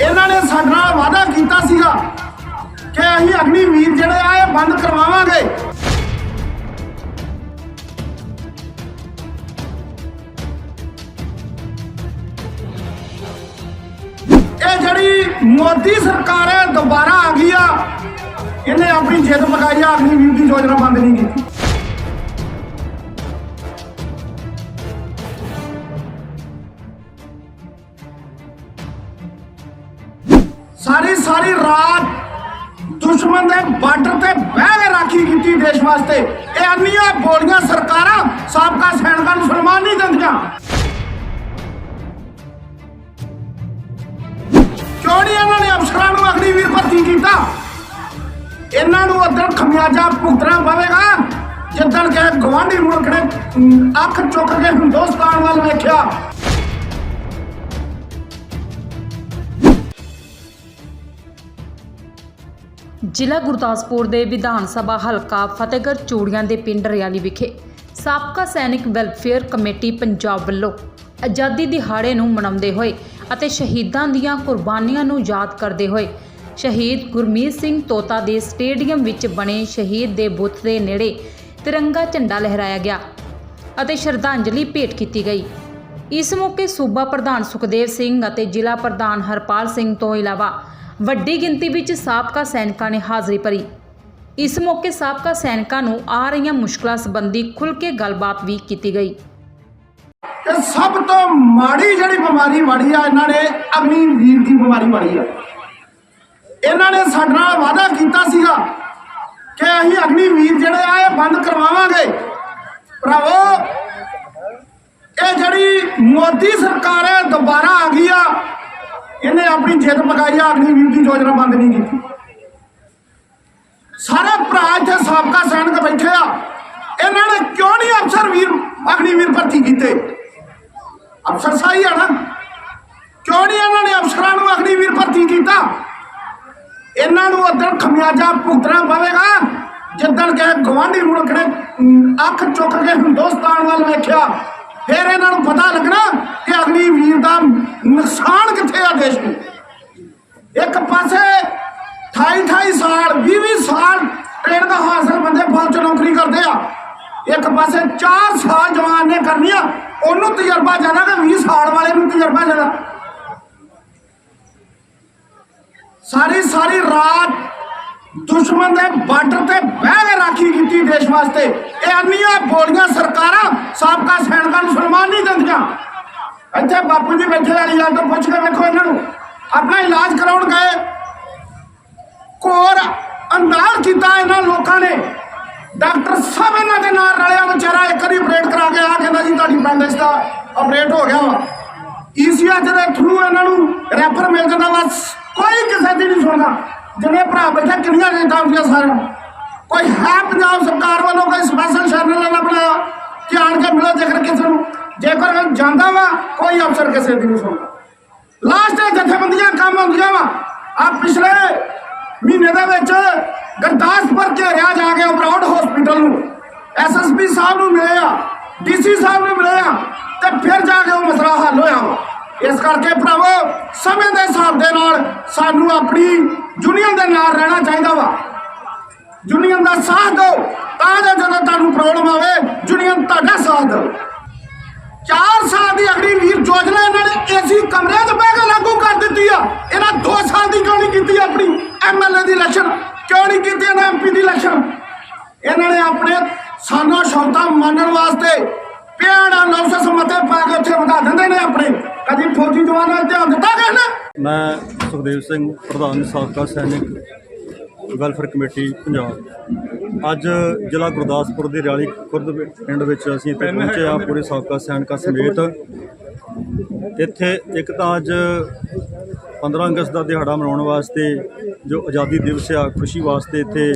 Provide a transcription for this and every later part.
ਇਹਨਾਂ ਨੇ ਸਾਡੇ ਨਾਲ ਵਾਅਦਾ ਕੀਤਾ ਸੀਗਾ ਕਿ ਅਸੀਂ ਅਗਨੀ ਵੀਰ ਜਿਹੜੇ ਆ, ਇਹ ਬੰਦ ਕਰਵਾਵਾਂਗੇ। ਇਹ ਜਿਹੜੀ ਮੋਦੀ ਸਰਕਾਰ ਹੈ, ਦੁਬਾਰਾ ਆ ਗਈ ਆ। ਇਹਨੇ ਆਪਣੀ ਜਿੱਦ ਪਕਾਈ ਆ, ਅਗਨੀ ਵੀਰ ਦੀ ਯੋਜਨਾ ਬੰਦ ਨਹੀਂ ਕੀਤੀ। ਸਾਰੀ ਰਾਤ ਦੁਸ਼ਮਣ ਦੇ ਬਾਰਡਰ ਤੇ ਬਹਿ ਕੇ ਰਾਖੀ ਕੀਤੀ ਦੇਸ਼ ਵਾਸਤੇ। ਇਹ ਅੰਨੀਆਂ ਬੋਲੀਆਂ ਸਰਕਾਰਾਂ ਸਾਬਕਾ ਸੈਨਿਕਾਂ ਨੂੰ ਸਨਮਾਨ ਨਹੀਂ ਦਿੰਦੀਆਂ। ਕਿਉਂ ਨਹੀਂ ਇਹਨਾਂ ਨੇ ਅਫਸਰਾਂ ਨੂੰ ਅਗਨੀਵੀਰ ਭਰਤੀ ਕੀਤਾ? ਇਹਨਾਂ ਨੂੰ ਉਦੋਂ ਖਮਿਆਜਾ ਭੁਗਤਣਾ ਪਵੇਗਾ, ਜਿੱਦਣ ਕਿ ਗਵਾਂਢੀ ਮੁਲਕ ਨੇ ਅੱਖ ਚੁੱਕ ਕੇ ਹਿੰਦੁਸਤਾਨ ਵੱਲ ਵੇਖਿਆ। ਜ਼ਿਲ੍ਹਾ ਗੁਰਦਾਸਪੁਰ ਦੇ ਵਿਧਾਨ ਸਭਾ ਹਲਕਾ ਫਤਿਹਗੜ੍ਹ ਚੂੜੀਆਂ ਦੇ ਪਿੰਡ ਰਿਆਲੀ ਵਿਖੇ ਸਾਬਕਾ ਸੈਨਿਕ ਵੈਲਫੇਅਰ ਕਮੇਟੀ ਪੰਜਾਬ ਵੱਲੋਂ ਆਜ਼ਾਦੀ ਦਿਹਾੜੇ ਨੂੰ ਮਨਾਉਂਦੇ ਹੋਏ ਅਤੇ ਸ਼ਹੀਦਾਂ ਦੀਆਂ ਕੁਰਬਾਨੀਆਂ ਨੂੰ ਯਾਦ ਕਰਦੇ ਹੋਏ ਸ਼ਹੀਦ ਗੁਰਮੀਤ ਸਿੰਘ ਤੋਤਾ ਦੇ ਸਟੇਡੀਅਮ ਵਿੱਚ ਬਣੇ ਸ਼ਹੀਦ ਦੇ ਬੁੱਤ ਦੇ ਨੇੜੇ ਤਿਰੰਗਾ ਝੰਡਾ ਲਹਿਰਾਇਆ ਗਿਆ ਅਤੇ ਸ਼ਰਧਾਂਜਲੀ ਭੇਟ ਕੀਤੀ ਗਈ। ਇਸ ਮੌਕੇ ਸੂਬਾ ਪ੍ਰਧਾਨ ਸੁਖਦੇਵ ਸਿੰਘ ਅਤੇ ਜ਼ਿਲ੍ਹਾ ਪ੍ਰਧਾਨ ਹਰਪਾਲ ਸਿੰਘ ਤੋਂ ਇਲਾਵਾ ਵੱਡੀ ਗਿਣਤੀ ਵਿੱਚ ਸਾਬਕਾ ਸੈਨਿਕਾਂ ਨੇ ਹਾਜ਼ਰੀ ਭਰੀ। ਇਸ ਮੌਕੇ ਸਾਬਕਾ ਸੈਨਿਕਾਂ ਨੂੰ ਆ ਰਹੀਆਂ ਮੁਸ਼ਕਲਾਂ ਸੰਬੰਧੀ ਖੁੱਲ੍ਹ ਕੇ ਗੱਲਬਾਤ ਵੀ ਕੀਤੀ ਗਈ। ਤੇ ਸਭ ਤੋਂ ਮਾੜੀ ਜਿਹੜੀ ਬਿਮਾਰੀ ਵਾੜੀ ਆ, ਇਹਨਾਂ ਨੇ ਅਗਨੀ ਵੀਰ ਦੀ ਬਿਮਾਰੀ ਵਾੜੀ ਆ। ਇਹਨਾਂ ਨੇ ਸਾਡੇ ਨਾਲ ਵਾਅਦਾ ਕੀਤਾ ਸੀਗਾ ਕਿ ਅਸੀਂ ਅਗਨੀ ਵੀਰ ਜਿਹੜੇ ਆ, ਇਹ ਬੰਦ ਕਰਵਾਵਾਂਗੇ। ਭਰਾਵੋ, ਇਹ ਜਿਹੜੀ ਮੋਦੀ ਸਰਕਾਰ ਹੈ, ਦੁਬਾਰਾ ਆ ਗਈ ਆ। ਇਹਨੇ ਆਪਣੀ ਜਿੱਦ ਪਕਾਈ ਆ ਅਗਨੀ ਵੀਰ ਦੀ ਯੋਜਨਾ ਬੰਦ ਨਹੀਂ ਕੀਤੀ ਸਾਰੇ ਭਰਾ ਇੱਥੇ ਸਾਬਕਾ ਸੈਨਿਕ ਬੈਠੇ ਆ ਇਹਨਾਂ ਨੇ ਕਿਉਂ ਨਹੀਂ ਅਫਸਰ ਵੀਰ ਅਗਨੀ ਵੀਰ ਭਰਤੀ ਕੀਤੇ ਅਫਸਰ ਸਾਈ ਆ ਨਾ ਕਿਉਂ ਨਹੀਂ ਇਹਨਾਂ ਨੇ ਅਫਸਰਾਂ ਨੂੰ ਅਗਨੀ ਵੀਰ ਭਰਤੀ ਕੀਤਾ ਇਹਨਾਂ ਨੂੰ ਉਦੋਂ ਖਮਿਆਜਾ ਭੁਗਤਣਾ ਪਵੇਗਾ ਜਿੱਦਣ ਕਿ ਗਵਾਂਢੀ ਮੁਲਕ ਨੇ ਅਮ, ਅੱਖ ਚੁੱਕ ਕੇ ਹਿੰਦੁਸਤਾਨ ਵੱਲ ਵੇਖਿਆ ਫਿਰ ਇਹਨਾਂ ਨੂੰ ਪਤਾ ਲੱਗਣਾ ਕਿ ਅਗਨੀ ਵੀਰ ਦਾ ਨੁਕਸਾਨ ਕਿੱਥੇ ਆ ਦੇਸ਼ ਨੂੰ ਇੱਕ ਪਾਸੇ 28 28 ਸਾਲ 20 20 ਸਾਲ ਟ੍ਰੇਨ ਦਾ ਹਾਸਲ ਬੰਦੇ ਫੌਜ ਚ ਨੌਕਰੀ ਕਰਦੇ ਆ ਇੱਕ ਪਾਸੇ 4 ਸਾਲ ਜਵਾਨ ਨੇ ਕਰਨੀ ਆ ਉਹਨੂੰ ਤਜਰਬਾ ਜ਼ਿਆਦਾ ਕਿ 20 ਸਾਲ ਵਾਲੇ ਨੂੰ ਤਜਰਬਾ ਜ਼ਿਆਦਾ ਸਾਰੀ ਸਾਰੀ ਰਾਤ ਦੁਸ਼ਮਣ ਦੇ ਬਾਰਡਰ ਤੇ ਬਹਿ ਕੇ ਰਾਖੀ ਕੀਤੀ ਦੇਸ਼ ਵਾਸਤੇ ਇਹ ਅੰਨੀਆਂ ਬੋਲੀਆਂ ਸਰਕਾਰਾਂ ਸਾਬਕਾ ਸੈਨਿਕਾਂ ਨੂੰ ਸਨਮਾਨ ਨਹੀਂ ਦਿੰਦੀਆਂ ਇੱਥੇ ਬਾਪੂ ਜੀ ਬੈਠੇ ਵਾਲੀ ਗੱਲ ਤੋਂ ਪੁੱਛ ਕੇ ਵੇਖੋ ਇਹਨਾਂ ਨੂੰ ਆਪਣਾ ਇਲਾਜ ਕਰਾਉਣ ਗਏ। ਕੋਰ ਅੰਦਾਜ਼ ਕੀਤਾ ਇਹਨਾਂ ਲੋਕਾਂ ਨੇ। ਡਾਕਟਰ ਸਭ ਇਹਨਾਂ ਦੇ ਨਾਲ ਰਲਿਆ, ਵਿਚਾਰਾ ਇੱਕ ਵਾਰੀ ਆਪਰੇਟ ਕਰਾ ਕੇ ਆ ਕਹਿੰਦਾ ਜੀ ਤੁਹਾਡੀ ਬੰਦਸ਼ ਦਾ ਆਪਰੇਟ ਹੋ ਗਿਆ ਵਾ। ਈਸੀਆਚ ਦੇ ਥਰੂ ਇਹਨਾਂ ਨੂੰ ਰੈਫਰ ਮਿਲ ਜਾਂਦਾ ਬਸ ਕੋਈ ਕਿਸੇ ਦੀ ਨਹੀਂ ਸੁਣਦਾ। ਜਿਹੜੇ ਭਰਾ ਬੈਠੇ, ਕਿੰਨੀਆਂ ਰੇਟਾਂ ਹੁੰਦੀਆਂ ਸਾਰਿਆਂ ਨੂੰ। ਕੋਈ ਹੈ ਪੰਜਾਬ ਸਰਕਾਰ ਵੱਲੋਂ ਕੋਈ ਸਪੈਸ਼ਲ ਸ਼ੈਨਲ ਵਾਲਾ ਬਣਾਇਆ ਕਿ ਆਣ ਕੇ ਮਿਲੋ ਜੇਕਰ ਕਿਸੇ ਨੂੰ ਜੇਕਰ ਜਾਂਦਾ ਵਾ, ਕੋਈ ਅਫਸਰ ਕਿਸੇ ਦੀ ਨਹੀਂ ਸੁਣਦਾ। ਲਾਸਟ ਜਥੇਬੰਦੀਆਂ ਕੰਮ ਆਉਂਦੀਆਂ ਵਾ। ਆ ਪਿਛਲੇ ਮਹੀਨੇ ਦੇ ਵਿੱਚ ਗੁਰਦਾਸਪੁਰ ਘੇਰਿਆ ਜਾ ਕੇ ਬਰਾਊਡ ਹਸਪੀਟਲ ਨੂੰ ਐਸਐਸਪੀ ਸਾਹਿਬ ਨੂੰ ਮਿਲੇ ਆ ਡੀਸੀ ਸਾਹਿਬ ਨੂੰ ਮਿਲੇ ਆ ਤੇ ਫਿਰ ਜਾ ਕੇ ਉਹ ਮਸਲਾ ਹੱਲ ਹੋਇਆ ਵਾ। ਇਸ ਕਰਕੇ ਭਰਾਵੋ, ਸਮੇਂ ਦੇ ਹਿਸਾਬ ਦੇ ਨਾਲ ਸਾਨੂੰ ਆਪਣੀ ਯੂਨੀਅਨ ਦੇ ਨਾਲ ਰਹਿਣਾ ਚਾਹੀਦਾ ਵਾ। ਯੂਨੀਅਨ ਦਾ ਸਾਥ ਦਿਓ, ਤਾਂ ਜੋ ਜਦੋਂ ਤੁਹਾਨੂੰ ਪ੍ਰੋਬਲਮ ਆਵੇ, ਯੂਨੀਅਨ ਤੁਹਾਡਾ ਸਾਥ ਦਿਓ। ਚਾਰ ਸਾਲ ਦੀ ਅਗਲੀ ਵੀਰ ਯੋਜਨਾ ਇਹਨਾਂ ਨੇ ਏਸੀ ਕਮਰੇ 'ਚ ਬਹਿ ਦਿੱਤੀ ਆ। ਇਹਨਾਂ 2 ਸਾਲ ਦੀ ਕਿਉਂ ਨਹੀਂ ਕੀਤੀ ਆਪਣੀ ਐਮਐਲਏ ਦੀ ਇਲੈਕਸ਼ਨ ਕਿਉਂ ਨਹੀਂ ਕੀਤੀ ਇਹਨਾਂ ਐਮਪੀ ਦੀ ਇਲੈਕਸ਼ਨ ਇਹਨਾਂ ਨੇ ਆਪਣੇ ਸਾਨਾ ਸ਼ੌਤਾ ਮੰਨਣ ਵਾਸਤੇ ਪਿਆੜਾ ਨੌਸਸ ਮਤੇ ਪਾ ਕੇ ਉੱਥੇ ਵਧਾ ਦਿੰਦੇ ਨੇ ਆਪਣੇ। ਕਦੀ ਫੌਜੀ ਜਵਾਨਾਂ ਧਿਆਨ ਦਿੱਤਾ ਨੇ? ਮੈਂ ਸੁਖਦੇਵ ਸਿੰਘ ਪ੍ਰਧਾਨ ਸਾਬਕਾ ਸੈਨਿਕ ਵੈਲਫੇਅਰ ਕਮੇਟੀ ਪੰਜਾਬ। ਅੱਜ ਜ਼ਿਲ੍ਹਾ ਗੁਰਦਾਸਪੁਰ ਦੇ ਰਿਆਲੀ ਖੁਰਦ ਪਿੰਡ ਵਿੱਚ ਅਸੀਂ ਇੱਥੇ ਪਹੁੰਚੇ ਆ ਪੂਰੇ ਸਾਬਕਾ ਸੈਨਿਕਾਂ ਸਮੇਤ। ਇੱਥੇ ਇੱਕ ਤਾਂ ਅੱਜ 15 ਅਗਸਤ ਦਾ ਦਿਹਾੜਾ ਮਨਾਉਣ ਵਾਸਤੇ ਜੋ ਆਜ਼ਾਦੀ ਦਿਵਸ ਆ, ਖੁਸ਼ੀ ਵਾਸਤੇ ਇੱਥੇ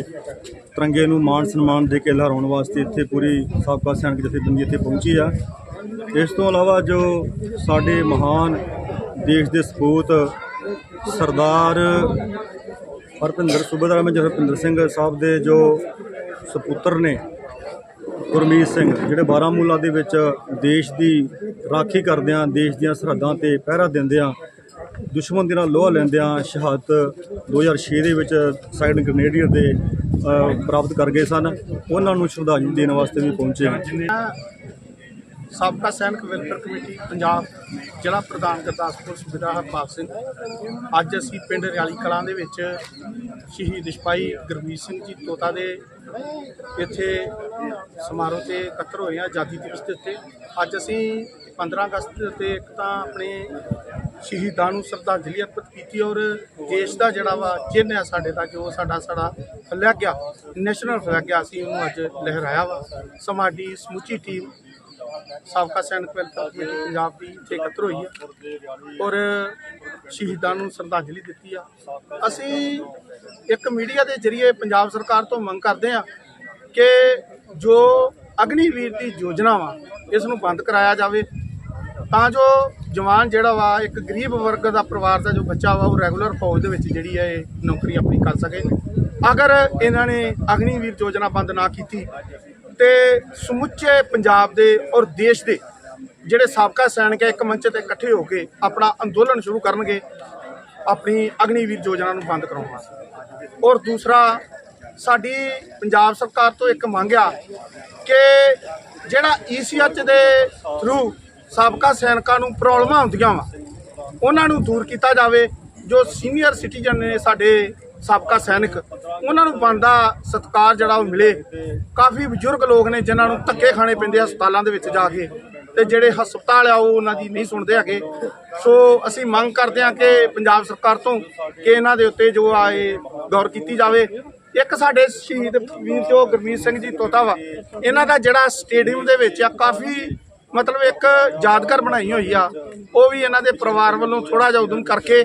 ਤਿਰੰਗੇ ਨੂੰ ਮਾਣ ਸਨਮਾਨ ਦੇ ਕੇ ਲਹਿਰਾਉਣ ਵਾਸਤੇ ਇੱਥੇ ਪੂਰੀ ਸਾਬਕਾ ਸਿਆਣਕ ਜਥੇਬੰਦੀ ਇੱਥੇ ਪਹੁੰਚੀ ਆ। ਇਸ ਤੋਂ ਇਲਾਵਾ ਜੋ ਸਾਡੇ ਮਹਾਨ ਦੇਸ਼ ਦੇ ਸਪੂਤ ਸਰਦਾਰ ਹਰਪਿੰਦਰ, ਸੂਬੇਦਾਰ ਮੇਜਰ ਹਰਪਿੰਦਰ ਸਿੰਘ ਸਾਹਿਬ ਦੇ ਜੋ ਸਪੁੱਤਰ ਨੇ, ਗੁਰਮੀਤ ਸਿੰਘ, ਜਿਹੜੇ ਬਾਰਾਮੂਲਾ ਦੇ ਵਿੱਚ ਦੇਸ਼ ਦੀ ਰਾਖੀ ਕਰਦਿਆਂ ਦੇਸ਼ ਦੀਆਂ ਸਰਹੱਦਾਂ ਤੇ ਪਹਿਰਾ ਦਿੰਦਿਆਂ ਦੁਸ਼ਮਣ ਦੇ ਨਾਲ ਲੋਹਾ ਲੈਂਦਿਆਂ ਸ਼ਹਾਦਤ 2006 ਦੇ ਵਿੱਚ ਸਾਈਡ ਗ੍ਰਨੇਡੀਅਰ ਦੇ ਪ੍ਰਾਪਤ ਕਰ ਗਏ ਸਨ। ਉਹਨਾਂ ਨੂੰ ਸ਼ਰਧਾਂਜਲੀ ਦੇਣ ਵਾਸਤੇ ਵੀ ਪਹੁੰਚੇ ਸਾਬਕਾ ਸੈਨਿਕ ਵੈਲਫੇਅਰ ਕਮੇਟੀ ਪੰਜਾਬ ਜ਼ਿਲ੍ਹਾ ਪ੍ਰਧਾਨ ਗੁਰਦਾਸਪੁਰ ਸੁਬੇਦਾਰ ਹਰਪਾਲ ਸਿੰਘ। ਅੱਜ ਅਸੀਂ ਪਿੰਡ ਰਿਆਲੀ ਕਲਾਂ ਦੇ ਵਿੱਚ ਸ਼ਹੀਦ ਸਿਪਾਹੀ ਗੁਰਮੀਤ ਸਿੰਘ ਜੀ ਤੋਤਾ ਦੇ ਇੱਥੇ ਸਮਾਰੋਹ ਤੇ ਇਕੱਤਰ ਹੋਏ ਹਾਂ, ਆਜ਼ਾਦੀ ਦਿਵਸ ਦੇ ਉੱਤੇ। ਅੱਜ ਅਸੀਂ 15 ਅਗਸਤ ਦੇ ਉੱਤੇ ਇੱਕ ਤਾਂ ਆਪਣੇ ਸ਼ਹੀਦਾਂ ਨੂੰ ਸ਼ਰਧਾਂਜਲੀ ਅਰਪਿਤ ਕੀਤੀ ਔਰ ਦੇਸ਼ ਦਾ ਜਿਹੜਾ ਵਾ ਚਿੰਨ੍ਹ ਹੈ ਸਾਡੇ ਦਾ, ਜੋ ਸਾਡਾ ਸਾਡਾ ਫਲੈਗ ਆ ਨੈਸ਼ਨਲ ਫਲੈਗ ਆ ਅਸੀਂ ਉਹਨੂੰ ਅੱਜ ਲਹਿਰਾਇਆ ਵਾ। ਸਮਾਡੀ ਸਮੁੱਚੀ ਟੀਮ ਸਾਬਕਾ ਸੈਨਿਕ ਵੈਲਫੇਅਰ ਕਮੇਟੀ ਪੰਜਾਬ ਦੀ ਇੱਥੇ ਇਕੱਤਰ ਹੋਈ ਹੈ ਔਰ ਸ਼ਹੀਦਾਂ ਨੂੰ ਸ਼ਰਧਾਂਜਲੀ ਦਿੱਤੀ ਆ। ਅਸੀਂ ਇੱਕ ਮੀਡੀਆ ਦੇ ਜ਼ਰੀਏ ਪੰਜਾਬ ਸਰਕਾਰ ਤੋਂ ਮੰਗ ਕਰਦੇ ਆ ਕਿ ਜੋ ਅਗਨੀਵੀਰ ਦੀ ਯੋਜਨਾ ਵਾ, ਇਸ ਨੂੰ ਬੰਦ ਕਰਾਇਆ ਜਾਵੇ। ਤਾਂ ਜੋ ਜਵਾਨ ਜਿਹੜਾ ਵਾ, ਇੱਕ ਗਰੀਬ ਵਰਗ ਦਾ ਪਰਿਵਾਰ ਦਾ ਜੋ ਬੱਚਾ ਵਾ, ਉਹ ਰੈਗੂਲਰ ਫੌਜ ਦੇ ਵਿੱਚ ਜਿਹੜੀ ਹੈ ਇਹ ਨੌਕਰੀ ਆਪਣੀ ਕਰ ਸਕੇ। ਅਗਰ ਇਹਨਾਂ ਨੇ ਅਗਨੀਵੀਰ ਯੋਜਨਾ ਬੰਦ ਨਾ ਕੀਤੀ ਤੇ ਸਮੁੱਚੇ ਪੰਜਾਬ ਦੇ ਔਰ ਦੇਸ਼ ਦੇ ਜਿਹੜੇ ਸਾਬਕਾ ਸੈਨਿਕ ਹੈ ਇੱਕ ਮੰਚ ਤੇ ਇਕੱਠੇ ਹੋ ਕੇ ਆਪਣਾ ਅੰਦੋਲਨ ਸ਼ੁਰੂ ਕਰਨਗੇ, ਆਪਣੀ ਅਗਨੀਵੀਰ ਯੋਜਨਾ ਨੂੰ ਬੰਦ ਕਰਾਉਣ ਵਾਸਤੇ। ਔਰ ਦੂਸਰਾ, ਸਾਡੀ ਪੰਜਾਬ ਸਰਕਾਰ ਤੋਂ ਇੱਕ ਮੰਗ ਆ ਕਿ ਜਿਹੜਾ ਈਸੀਐਚ ਦੇ ਥਰੂ ਸਾਬਕਾ ਸੈਨਿਕਾਂ ਨੂੰ ਪ੍ਰੋਬਲਮਾਂ ਹੁੰਦੀਆਂ ਵਾ। ਉਹਨਾਂ ਨੂੰ ਦੂਰ ਕੀਤਾ ਜਾਵੇ। ਜੋ ਸੀਨੀਅਰ ਸਿਟੀਜ਼ਨ ਨੇ ਸਾਡੇ ਸਾਬਕਾ ਸੈਨਿਕ, ਉਹਨਾਂ ਨੂੰ ਬਣਦਾ ਸਤਕਾਰ ਜਿਹੜਾ ਉਹ ਮਿਲੇ। ਕਾਫੀ ਬਜ਼ੁਰਗ ਲੋਕ ਨੇ ਜਿਨ੍ਹਾਂ ਨੂੰ ਧੱਕੇ ਖਾਣੇ ਪੈਂਦੇ ਹਸਪਤਾਲਾਂ ਦੇ ਵਿੱਚ ਜਾ ਕੇ। ਤੇ ਜਿਹੜੇ ਹਸਪਤਾਲ ਆ, ਉਹ ਉਹਨਾਂ ਦੀ ਨਹੀਂ ਸੁਣਦੇ ਹੈਗੇ। ਸੋ ਅਸੀਂ ਮੰਗ ਕਰਦੇ ਹਾਂ ਕਿ ਪੰਜਾਬ ਸਰਕਾਰ ਤੋਂ ਕਿ ਇਹਨਾਂ ਦੇ ਉੱਤੇ ਜੋ ਆ ਇਹ ਗੌਰ ਕੀਤੀ ਜਾਵੇ। ਇੱਕ ਸਾਡੇ ਸ਼ਹੀਦ ਵੀਰ ਜੋ ਗੁਰਮੀਤ ਸਿੰਘ ਜੀ ਤੋਤਾ ਵਾ। ਇਹਨਾਂ ਦਾ ਜਿਹੜਾ ਸਟੇਡੀਅਮ ਦੇ ਵਿੱਚ ਆ, ਕਾਫੀ ਮਤਲਬ ਇੱਕ ਯਾਦਗਾਰ ਬਣਾਈ ਹੋਈ ਆ। ਉਹ ਵੀ ਇਹਨਾਂ ਦੇ ਪਰਿਵਾਰ ਵੱਲੋਂ ਥੋੜਾ ਜਿਹਾ ਉਦਮ ਕਰਕੇ,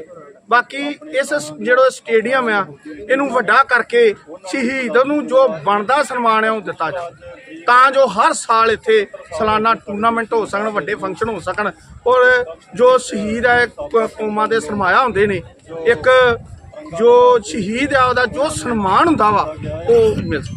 ਬਾਕੀ ਇਸ ਜਿਹੜਾ ਸਟੇਡੀਅਮ ਆ, ਇਹਨੂੰ ਵੱਡਾ ਕਰਕੇ ਸ਼ਹੀਦ ਨੂੰ ਜੋ ਬਣਦਾ ਸਨਮਾਨ ਹੈ ਉਹ ਦਿੱਤਾ ਜਾਵੇ। ਤਾਂ ਜੋ ਹਰ ਸਾਲ ਇੱਥੇ ਸਾਲਾਨਾ ਟੂਰਨਾਮੈਂਟ ਹੋ ਸਕਣ, ਵੱਡੇ ਫੰਕਸ਼ਨ ਹੋ ਸਕਣ, ਔਰ ਜੋ ਸ਼ਹੀਦ ਹੈ ਕੌਮਾਂ ਦੇ ਸਰਮਾਇਆ ਹੁੰਦੇ ਨੇ, ਇੱਕ ਜੋ ਸ਼ਹੀਦ ਆ, ਉਹਦਾ ਜੋ ਸਨਮਾਨ ਹੁੰਦਾ ਵਾ, ਉਹ ਮਿਲ ਸਕੇ।